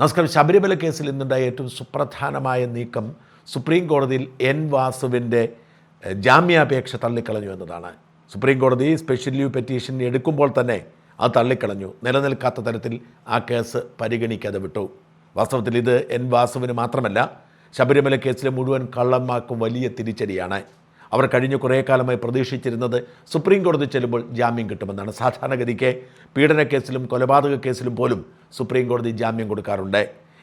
നമസ്കാരം. ശബരിമല കേസിൽ ഇന്നുണ്ടായ ഏറ്റവും സുപ്രധാനമായ നീക്കം സുപ്രീം കോടതിയിൽ എൻ വാസുവിന്റെ ജാമ്യാപേക്ഷ തള്ളിക്കളഞ്ഞു എന്നതാണ്. സുപ്രീം കോടതി സ്പെഷ്യൽ ലീവ് പെറ്റീഷൻ എടുക്കുമ്പോൾ തന്നെ അത് തള്ളിക്കളഞ്ഞു. നിലനിൽക്കാത്ത തരത്തിൽ ആ കേസ് പരിഗണിക്കാതെ വിട്ടു. വാസ്തവത്തിൽ ഇത് എൻ വാസുവിന് മാത്രമല്ല ശബരിമല കേസിലെ മുഴുവൻ കള്ളന്മാർക്കും വലിയ തിരിച്ചടിയാണ്. അവർ കഴിഞ്ഞ കുറേ കാലമായി പ്രതീക്ഷിച്ചിരുന്നത് സുപ്രീം കോടതി ചെല്ലുമ്പോൾ ജാമ്യം കിട്ടുമെന്നാണ്. സാധാരണഗതിക്ക് പീഡന കേസിലും കൊലപാതക കേസിലും പോലും സുപ്രീം കോടതി ജാമ്യം കൊടുക്കാറുണ്ട്.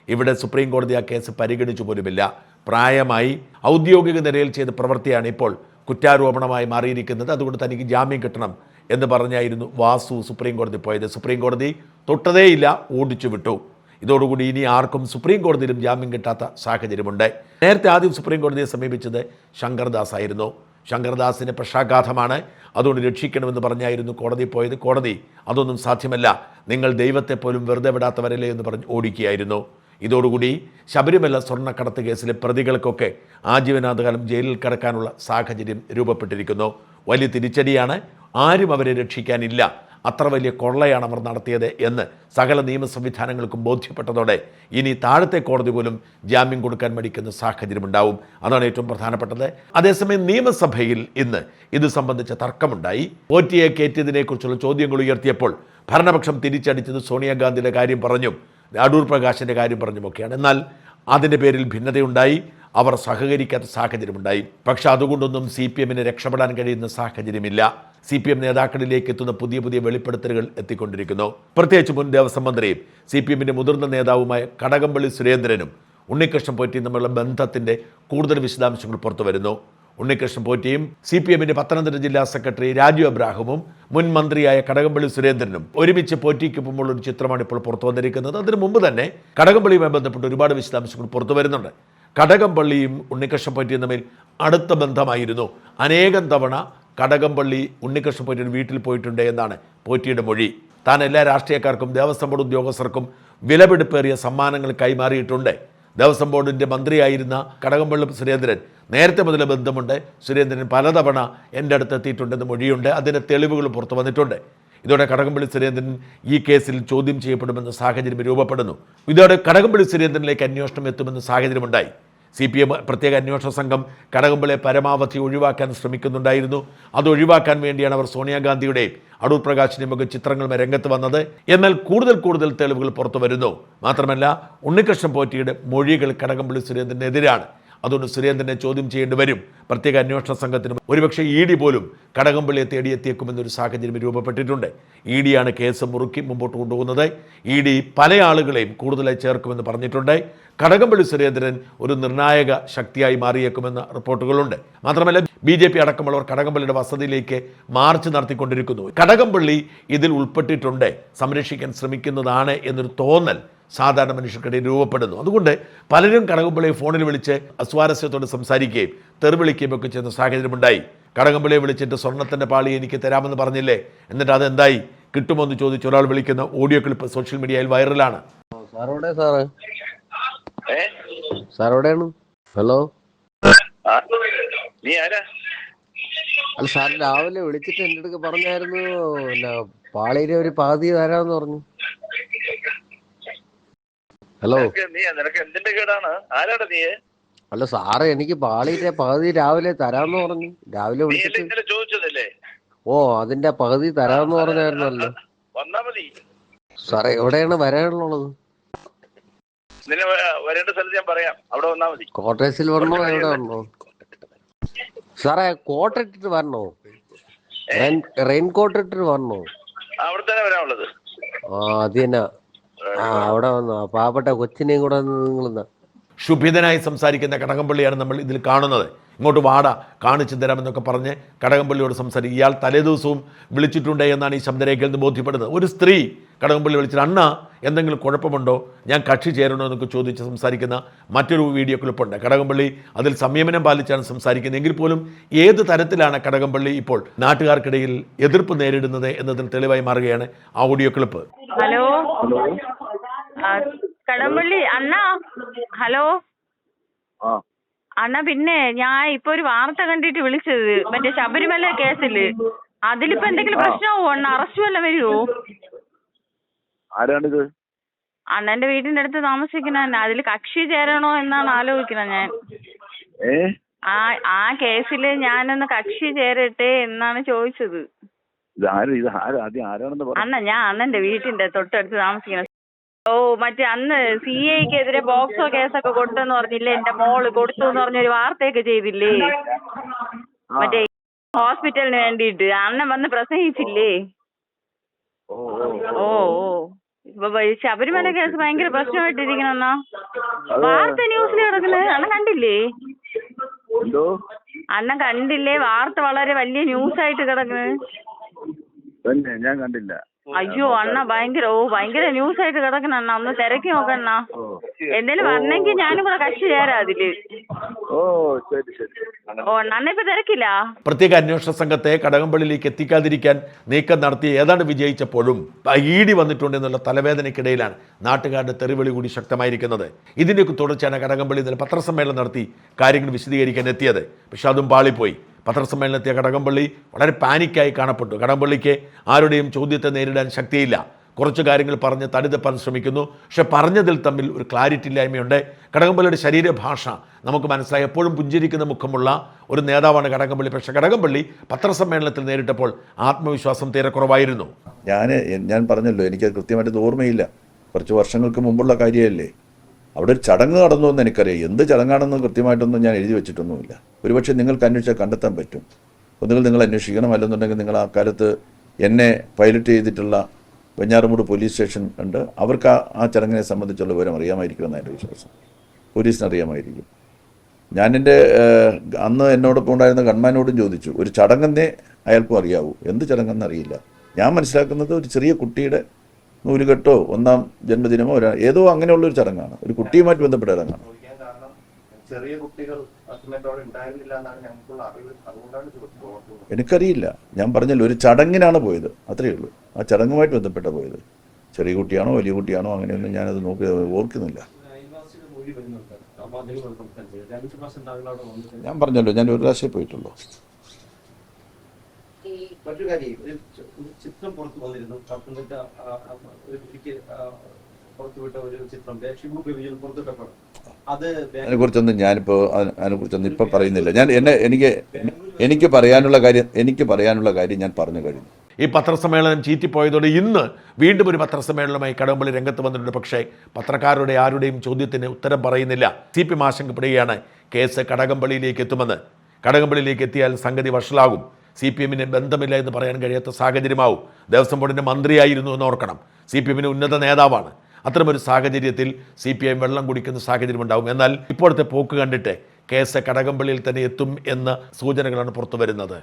ഇവിടെ സുപ്രീം കോടതി ആ കേസ് പരിഗണിച്ചു പോലുമില്ല. പ്രായമായി ഔദ്യോഗിക നിലയിൽ ചെയ്ത പ്രവൃത്തിയാണ് ഇപ്പോൾ കുറ്റാരോപണമായി മാറിയിരിക്കുന്നത്. അതുകൊണ്ട് തനിക്ക് ജാമ്യം കിട്ടണം എന്ന് പറഞ്ഞായിരുന്നു വാസു സുപ്രീം കോടതി പോയത്. സുപ്രീം കോടതി തൊട്ടതേയില്ല ഓടിച്ചു വിട്ടു. ഇതോടുകൂടി ഇനി ആർക്കും സുപ്രീം കോടതിയിലും ജാമ്യം കിട്ടാത്ത സാഹചര്യമുണ്ട്. നേരത്തെ ആദ്യം സുപ്രീം കോടതിയെ സമീപിച്ചത് ശങ്കർദാസ് ആയിരുന്നു ശങ്കർദാസിന് പക്ഷാഘാതമാണ് അതുകൊണ്ട് രക്ഷിക്കണമെന്ന് പറഞ്ഞായിരുന്നു കോടതി പോയത്. കോടതി അതൊന്നും സാധ്യമല്ല. നിങ്ങൾ ദൈവത്തെ പോലും വെറുതെ വിടാത്തവരല്ലേ എന്ന് പറഞ്ഞ് ഓടിക്കുകയായിരുന്നു. ഇതോടുകൂടി ശബരിമല സ്വർണക്കടത്ത് കേസിലെ പ്രതികൾക്കൊക്കെ ആജീവനാഥകാലം ജയിലിൽ കിടക്കാനുള്ള സാഹചര്യം രൂപപ്പെട്ടിരിക്കുന്നു. വലിയ തിരിച്ചടിയാണ്. ആരും അവരെ രക്ഷിക്കാനില്ല. അത്ര വലിയ കൊള്ളയാണ് അവർ നടത്തിയത് എന്ന് സകല നിയമ സംവിധാനങ്ങൾക്കും ബോധ്യപ്പെട്ടതോടെ ഇനി താഴത്തെ കോടതി പോലും ജാമ്യം കൊടുക്കാൻ മടിക്കുന്ന സാഹചര്യമുണ്ടാവും. അതാണ് ഏറ്റവും പ്രധാനപ്പെട്ടത്. അതേസമയം നിയമസഭയിൽ ഇന്ന് ഇത് സംബന്ധിച്ച തർക്കമുണ്ടായി. ഒ ടിയെ കയറ്റിയതിനെക്കുറിച്ചുള്ള ചോദ്യങ്ങൾ ഉയർത്തിയപ്പോൾ ഭരണപക്ഷം തിരിച്ചടിച്ചത് സോണിയാഗാന്ധിയുടെ കാര്യം പറഞ്ഞും അടൂർ പ്രകാശിന്റെ കാര്യം പറഞ്ഞുമൊക്കെയാണ്. എന്നാൽ അതിന്റെ പേരിൽ ഭിന്നതയുണ്ടായി. അവർ സഹകരിക്കാത്ത സാഹചര്യമുണ്ടായി. പക്ഷെ അതുകൊണ്ടൊന്നും സി പി എമ്മിന് രക്ഷപ്പെടാൻ കഴിയുന്ന സാഹചര്യമില്ല. സി പി എം നേതാക്കളിലേക്ക് എത്തുന്ന പുതിയ പുതിയ വെളിപ്പെടുത്തലുകൾ എത്തിക്കൊണ്ടിരിക്കുന്നു. പ്രത്യേകിച്ച് മുൻ ദേവസ്വം മന്ത്രിയും സി പി എമ്മിന്റെ മുതിർന്ന നേതാവുമായ കടകംപള്ളി സുരേന്ദ്രനും ഉണ്ണികൃഷ്ണൻ പോറ്റിയും തമ്മിലുള്ള ബന്ധത്തിന്റെ കൂടുതൽ വിശദാംശങ്ങൾ പുറത്തു വരുന്നു. ഉണ്ണികൃഷ്ണൻ പോറ്റിയും സി പി എമ്മിന്റെ പത്തനംതിട്ട ജില്ലാ സെക്രട്ടറി രാജു അബ്രാഹമും മുൻ മന്ത്രിയായ കടകംപള്ളി സുരേന്ദ്രനും ഒരുമിച്ച് പോറ്റിക്കൊപ്പമുള്ള ഒരു ചിത്രമാണ് ഇപ്പോൾ പുറത്തു വന്നിരിക്കുന്നത്. അതിനു മുമ്പ് തന്നെ കടകംപള്ളിയുമായി ബന്ധപ്പെട്ട് ഒരുപാട് വിശദാംശങ്ങൾ പുറത്തു വരുന്നുണ്ട്. കടകംപള്ളിയും ഉണ്ണികൃഷ്ണൻ പോറ്റിയും തമ്മിൽ അടുത്ത ബന്ധമായിരുന്നു. അനേകം തവണ കടകംപള്ളി ഉണ്ണികൃഷ്ണ പോറ്റിയുടെ വീട്ടിൽ പോയിട്ടുണ്ട് എന്നാണ് പോറ്റിയുടെ മൊഴി. താൻ എല്ലാ രാഷ്ട്രീയക്കാർക്കും ദേവസ്വം ബോർഡ് ഉദ്യോഗസ്ഥർക്കും വിലപിടിപ്പേറിയ സമ്മാനങ്ങൾ കൈമാറിയിട്ടുണ്ട്. ദേവസ്വം ബോർഡിന്റെ മന്ത്രിയായിരുന്ന കടകംപള്ളി സുരേന്ദ്രൻ നേരത്തെ മുതൽ ബന്ധമുണ്ട്. സുരേന്ദ്രൻ പലതവണ എന്റെ അടുത്ത് എത്തിയിട്ടുണ്ടെന്ന് മൊഴിയുണ്ട്. അതിന്റെ തെളിവുകൾ പുറത്തു വന്നിട്ടുണ്ട്. ഇതോടെ കടകംപള്ളി സുരേന്ദ്രൻ ഈ കേസിൽ ചോദ്യം ചെയ്യപ്പെടുമെന്ന സാഹചര്യം രൂപപ്പെടുന്നു. ഇതോടെ കടകംപള്ളി സുരേന്ദ്രനിലേക്ക് അന്വേഷണം എത്തുമെന്ന സാഹചര്യമുണ്ടായി. സി പി എം പ്രത്യേക അന്വേഷണ സംഘം കടകംപള്ളിയെ പരമാവധി ഒഴിവാക്കാൻ ശ്രമിക്കുന്നുണ്ടായിരുന്നു. അത് ഒഴിവാക്കാൻ വേണ്ടിയാണ് അവർ സോണിയാഗാന്ധിയുടെയും അടൂർ പ്രകാശിന്റെയും ഒക്കെ ചിത്രങ്ങൾ രംഗത്ത് വന്നത്. എന്നാൽ കൂടുതൽ കൂടുതൽ തെളിവുകൾ പുറത്തു വരുന്നു. മാത്രമല്ല ഉണ്ണികൃഷ്ണൻ പോറ്റിയുടെ മൊഴികൾ കടകംപള്ളി സുരേന്ദ്രനെതിരാണ്. അതുകൊണ്ട് സുരേന്ദ്രനെ ചോദ്യം ചെയ്യേണ്ടി വരും. പ്രത്യേക അന്വേഷണ സംഘത്തിന് ഒരുപക്ഷെ ഇ ഡി പോലും കടകംപള്ളിയെ തേടിയെത്തിയേക്കുമെന്നൊരു സാഹചര്യം രൂപപ്പെട്ടിട്ടുണ്ട്. ഇ ഡിയാണ് കേസ് മുറുക്കി മുമ്പോട്ട് കൊണ്ടുപോകുന്നത്. ഇ ഡി പല ആളുകളെയും കൂടുതലായി ചേർക്കുമെന്ന് പറഞ്ഞിട്ടുണ്ട്. കടകംപള്ളി സുരേന്ദ്രൻ ഒരു നിർണായക ശക്തിയായി മാറിയേക്കുമെന്ന റിപ്പോർട്ടുകളുണ്ട്. മാത്രമല്ല ബി ജെ പി അടക്കമുള്ളവർ കടകംപള്ളിയുടെ വസതിയിലേക്ക് മാർച്ച് നടത്തിക്കൊണ്ടിരിക്കുന്നു. കടകംപള്ളി ഇതിൽ ഉൾപ്പെട്ടിട്ടുണ്ട്. സംരക്ഷിക്കാൻ ശ്രമിക്കുന്നതാണ് എന്നൊരു തോന്നൽ സാധാരണ മനുഷ്യർക്കിടയിൽ രൂപപ്പെടുന്നു. അതുകൊണ്ട് പലരും കടകംപള്ളിയെ ഫോണിൽ വിളിച്ച് അസ്വാരസ്യത്തോട് സംസാരിക്കുകയും തെറിവിളിക്കുകയും ഒക്കെ ചെയ്യുന്ന സാഹചര്യമുണ്ടായി കടകംപള്ളിയെ വിളിച്ചിട്ട് സ്വർണത്തിന്റെ പാളി എനിക്ക് തരാമെന്ന് പറഞ്ഞില്ലേ? എന്നിട്ട് അതെന്തായി കിട്ടുമോ എന്ന് ചോദിച്ച് ഒരാൾ വിളിക്കുന്ന ഓഡിയോ ക്ലിപ്പ് സോഷ്യൽ മീഡിയയിൽ വൈറലാണ്. ഹലോ? ആ, നീ ആരാ? അല്ല സാർ രാവിലെ വിളിച്ചിട്ട് എന്റെ അടുത്ത് പറഞ്ഞായിരുന്നു പാളിയിലെ ഒരു പാതി തരാമെന്ന് പറഞ്ഞു. ഹലോ നിനക്ക് എന്തിന്റെ കേടാണ്? ആരാടാ നീ അല്ല സാറ് എനിക്ക് പാളിയിലെ പകുതി രാവിലെ തരാമെന്ന് പറഞ്ഞു. രാവിലെ വിളിച്ചിട്ട് ചോദിച്ചതല്ലേ? ഓ അതിന്റെ പകുതി തരാമെന്ന് പറഞ്ഞായിരുന്നല്ലോ. വന്നാ മതി. സാറേ എവിടെയാണ് വരാനുള്ളത്? നിന്നെ വരേണ്ട സ്ഥലത്ത് ഞാൻ പറയാം. അവിടെ വന്നാ മതി. കോട്ടേഴ്സിൽ വരണോ? എവിടെ വരണോ? സാറേ കോട്ട് ഇട്ടിട്ട് വരണോ? റെയിൻ കോട്ട് ഇട്ടിട്ട് വരണോ? അവിടെ തന്നെ വരാനുള്ളത്. ആ അത് തന്നെ. അവിടെ വന്നു. പാവപ്പെട്ട കൊച്ചിനെയും കൂടെ നിങ്ങൾ ക്ഷുഭിതനായി സംസാരിക്കുന്ന കടകംപള്ളിയാണ് നമ്മൾ ഇതിൽ കാണുന്നത്. ഇങ്ങോട്ട് വാട കാണിച്ചു തരാമെന്നൊക്കെ പറഞ്ഞ് കടകംപള്ളിയോട് സംസാരിക്കും. ഇയാൾ തലേദിവസവും വിളിച്ചിട്ടുണ്ട് എന്നാണ് ഈ ശബ്ദരേഖയിൽ നിന്ന് ബോധ്യപ്പെടുന്നത്. ഒരു സ്ത്രീ കടകംപള്ളി വിളിച്ചിട്ട് അണ്ണ എന്തെങ്കിലും കുഴപ്പമുണ്ടോ? ഞാൻ കക്ഷി ചേരണോ? എന്നൊക്കെ ചോദിച്ച് സംസാരിക്കുന്ന മറ്റൊരു വീഡിയോ ക്ലിപ്പുണ്ട്. കടകംപള്ളി അതിൽ സംയമനം പാലിച്ചാണ് സംസാരിക്കുന്നത്. എങ്കിൽ പോലും ഏത് തരത്തിലാണ് കടകംപള്ളി ഇപ്പോൾ നാട്ടുകാർക്കിടയിൽ എതിർപ്പ് നേരിടുന്നത് എന്നതിന് തെളിവായി മാറുകയാണ് ആ ഓഡിയോ ക്ലിപ്പ്. ഹലോ? കടമ്പള്ളി അണ്ണാ ഹലോ? അണ്ണാ പിന്നെ ഞാൻ ഇപ്പൊ ഒരു വാർത്ത കണ്ടിട്ട് വിളിച്ചത്. മറ്റേ ശബരിമല കേസിൽ. അതിലിപ്പോ എന്തെങ്കിലും പ്രശ്നമാവോ? അണ്ണ അറസ്റ്റ് വല്ല വരുവോ? ആരാണിത് അണ്ണന്റെ വീടിന്റെ അടുത്ത് താമസിക്കുന്ന അതിൽ കക്ഷി ചേരണോ എന്നാണ് ആലോചിക്കുന്നത് ഞാൻ. ആ ആ കേസിൽ ഞാനൊന്ന് കക്ഷി ചേരട്ടെ എന്നാണ് ചോദിച്ചത്. അണ്ണ ഞാൻ അണ്ണന്റെ വീട്ടിന്റെ തൊട്ടടുത്ത് താമസിക്കുന്ന ഓ മറ്റേ അന്ന് സി ഐക്കെതിരെ ബോക്സോ കേസൊക്കെ കൊടുത്തെന്ന് പറഞ്ഞില്ലേ? എന്റെ മോൾ കൊടുത്തു എന്ന് പറഞ്ഞൊരു വാർത്തയൊക്കെ ചെയ്തില്ലേ? മറ്റേ ഹോസ്പിറ്റലിന് വേണ്ടിയിട്ട്. അണ്ണൻ വന്ന് പ്രസംഗിച്ചില്ലേ? ഓ ഓ. ഇപ്പൊ ശബരിമല കേസ് ഭയങ്കര പ്രശ്നമായിട്ടിരിക്കണെന്നാ. വാർത്ത ന്യൂസിൽ കിടക്കുന്നത് അണ്ണൻ കണ്ടില്ലേ? അണ്ണൻ കണ്ടില്ലേ? വാർത്ത വളരെ വലിയ ന്യൂസ് ആയിട്ട് കിടക്കുന്നത് ഞാൻ കണ്ടില്ല. അയ്യോ അണ്ണ ഭയങ്കര ഓ ഭയങ്കര ന്യൂസ് ആയിട്ട് കിടക്കണ അണ്ണാ. ഒന്ന് തിരക്കി നോക്കണ്ണ അണ്ണാ. എന്തേലും വന്നെങ്കിൽ ഞാനും കൂടെ കക്ഷി ചേരാ അതിൽ. ഓ ശരി ശരി. ഓ അണ്ണ ഇപ്പൊ തിരക്കില്ല? പ്രത്യേക അന്വേഷണ സംഘത്തെ കടകംപള്ളിയിലേക്ക് എത്തിക്കാതിരിക്കാൻ നീക്കം നടത്തി ഏതാണ്ട് വിജയിച്ചപ്പോഴും ഇ ഡി വന്നിട്ടുണ്ട് എന്നുള്ള തലവേദനയ്ക്കിടയിലാണ് നാട്ടുകാരുടെ തെറിവിളി കൂടി ശക്തമായിരിക്കുന്നത്. ഇതിന്റെയൊക്കെ തുടർച്ചയാണ് കടകംപള്ളി ഇന്നലെ പത്രസമ്മേളനം നടത്തി കാര്യങ്ങൾ വിശദീകരിക്കാൻ എത്തിയത്. പക്ഷെ അതും പാളിപ്പോയി. പത്രസമ്മേളനത്തിയ കടകംപള്ളി വളരെ പാനിക്കായി കാണപ്പെട്ടു. കടകംപള്ളിക്ക് ആരുടെയും ചോദ്യത്തെ നേരിടാൻ ശക്തിയില്ല. കുറച്ച് കാര്യങ്ങൾ പറഞ്ഞ് തടിതപ്പാൻ ശ്രമിക്കുന്നു. പക്ഷെ പറഞ്ഞതിൽ തമ്മിൽ ഒരു ക്ലാരിറ്റി ഇല്ലായ്മയുണ്ട്. കടകംപള്ളിയുടെ ശരീരഭാഷ നമുക്ക് മനസ്സിലായി. എപ്പോഴും പുഞ്ചിരിക്കുന്ന മുഖമുള്ള ഒരു നേതാവാണ് കടകംപള്ളി. പക്ഷെ കടകംപള്ളി പത്രസമ്മേളനത്തിൽ നേരിട്ടപ്പോൾ ആത്മവിശ്വാസം തീരെ കുറവായിരുന്നു. ഞാൻ ഞാൻ പറഞ്ഞല്ലോ എനിക്കത് കൃത്യമായിട്ട് ഓർമ്മയില്ല. കുറച്ച് വർഷങ്ങൾക്ക് മുമ്പുള്ള കാര്യമല്ലേ? അവിടെ ഒരു ചടങ്ങ് നടന്നു എന്ന് എനിക്കറിയാം. എന്ത് ചടങ്ങാണെന്ന് കൃത്യമായിട്ടൊന്നും ഞാൻ എഴുതി വെച്ചിട്ടൊന്നുമില്ല. ഒരുപക്ഷെ നിങ്ങൾക്ക് അന്വേഷിച്ചാൽ കണ്ടെത്താൻ പറ്റും. ഒന്നുകിൽ നിങ്ങൾ അന്വേഷിക്കണം അല്ലെന്നുണ്ടെങ്കിൽ നിങ്ങൾ ആ കാലത്ത് എന്നെ പൈലറ്റ് ചെയ്തിട്ടുള്ള വെഞ്ഞാറുമൂട് പോലീസ് സ്റ്റേഷൻ ഉണ്ട്. അവർക്ക് ആ ചടങ്ങിനെ സംബന്ധിച്ചുള്ള വിവരം അറിയാമായിരിക്കുമെന്ന് എന്റെ വിശ്വാസം. പോലീസിന് അറിയാമായിരിക്കും. ഞാൻ എന്റെ അന്ന് എന്നോടൊപ്പം ഉണ്ടായിരുന്ന ഗൺമാനോടും ചോദിച്ചു ഒരു ചടങ്ങെന്നേ അയാൾക്കും അറിയാവൂ. എന്ത് ചടങ്ങെന്ന് അറിയില്ല. ഞാൻ മനസ്സിലാക്കുന്നത് ഒരു ചെറിയ കുട്ടിയുടെ നൂലുകെട്ടോ ഒന്നാം ജന്മദിനമോ ഒരു ഏതോ അങ്ങനെയുള്ള ഒരു ചടങ്ങാണ്. ഒരു കുട്ടിയുമായിട്ട് ബന്ധപ്പെട്ട ചടങ്ങാണ്. ചെറിയ കുട്ടികൾ എനിക്കറിയില്ല. ഞാൻ പറഞ്ഞല്ലോ ഒരു ചടങ്ങിനാണ് പോയത്. അത്രയേ ഉള്ളൂ. ആ ചടങ്ങുമായിട്ട് ബന്ധപ്പെട്ട പോയത്. ചെറിയ കുട്ടിയാണോ വലിയ കുട്ടിയാണോ അങ്ങനെയൊന്നും ഞാനത് നോക്കി ഓർക്കുന്നില്ല. ഞാൻ പറഞ്ഞല്ലോ ഞാൻ ഒരു പ്രാവശ്യം പോയിട്ടുള്ളൂ. മറ്റൊരു കാര്യം ഒരു ചിത്രം പുറത്തു വന്നിരുന്നു. പത്തനംതിട്ട ഒരു കുട്ടിക്ക് പുറത്തുവിട്ട ഒരു ചിത്രം ഷിബു ബേബിയിൽ പുറത്തുവിട്ടപ്പോൾ അത് ബാംഗ്ലൂർ അതിനെക്കുറിച്ചൊന്നും ഞാനിപ്പോൾ അതിനെ- കുറിച്ചൊന്നും ഇപ്പൊ പറയുന്നില്ല. ഞാൻ എന്നെ എനിക്ക് എനിക്ക് പറയാനുള്ള കാര്യം എനിക്ക് പറയാനുള്ള കാര്യം ഞാൻ പറഞ്ഞു കഴിഞ്ഞു. ഈ പത്രസമ്മേളനം ചീറ്റിപ്പോയതോടെ ഇന്ന് വീണ്ടും ഒരു പത്രസമ്മേളനമായി കടമ്പള്ളി രംഗത്ത് വന്നിട്ടുണ്ട്. പക്ഷേ പത്രക്കാരുടെ ആരുടെയും ചോദ്യത്തിന് ഉത്തരം പറയുന്നില്ല. സി പി മാശങ്കപ്പെടുകയാണ് ആശങ്കപ്പെടുകയാണ് കേസ് കടകംപള്ളിയിലേക്ക് എത്തുമെന്ന്. കടകംപള്ളിയിലേക്ക് എത്തിയാൽ സംഗതി വഷളാകും. സി പി എമ്മിന് ബന്ധമില്ല എന്ന് പറയാൻ കഴിയാത്ത സാഹചര്യമാവും. ദേവസ്വം ബോർഡിന്റെ മന്ത്രിയായിരുന്നു എന്ന് ഓർക്കണം. സി പി എമ്മിന് ഉന്നത നേതാവാണ്. അത്തരമൊരു സാഹചര്യത്തിൽ സി പി എം വെള്ളം കുടിക്കുന്ന സാഹചര്യം ഉണ്ടാവും എന്നാൽ ഇപ്പോഴത്തെ പോക്ക് കണ്ടിട്ട് കേസ് കടകംപള്ളിയിൽ തന്നെ എത്തും എന്ന സൂചനകളാണ് പുറത്തു വരുന്നത്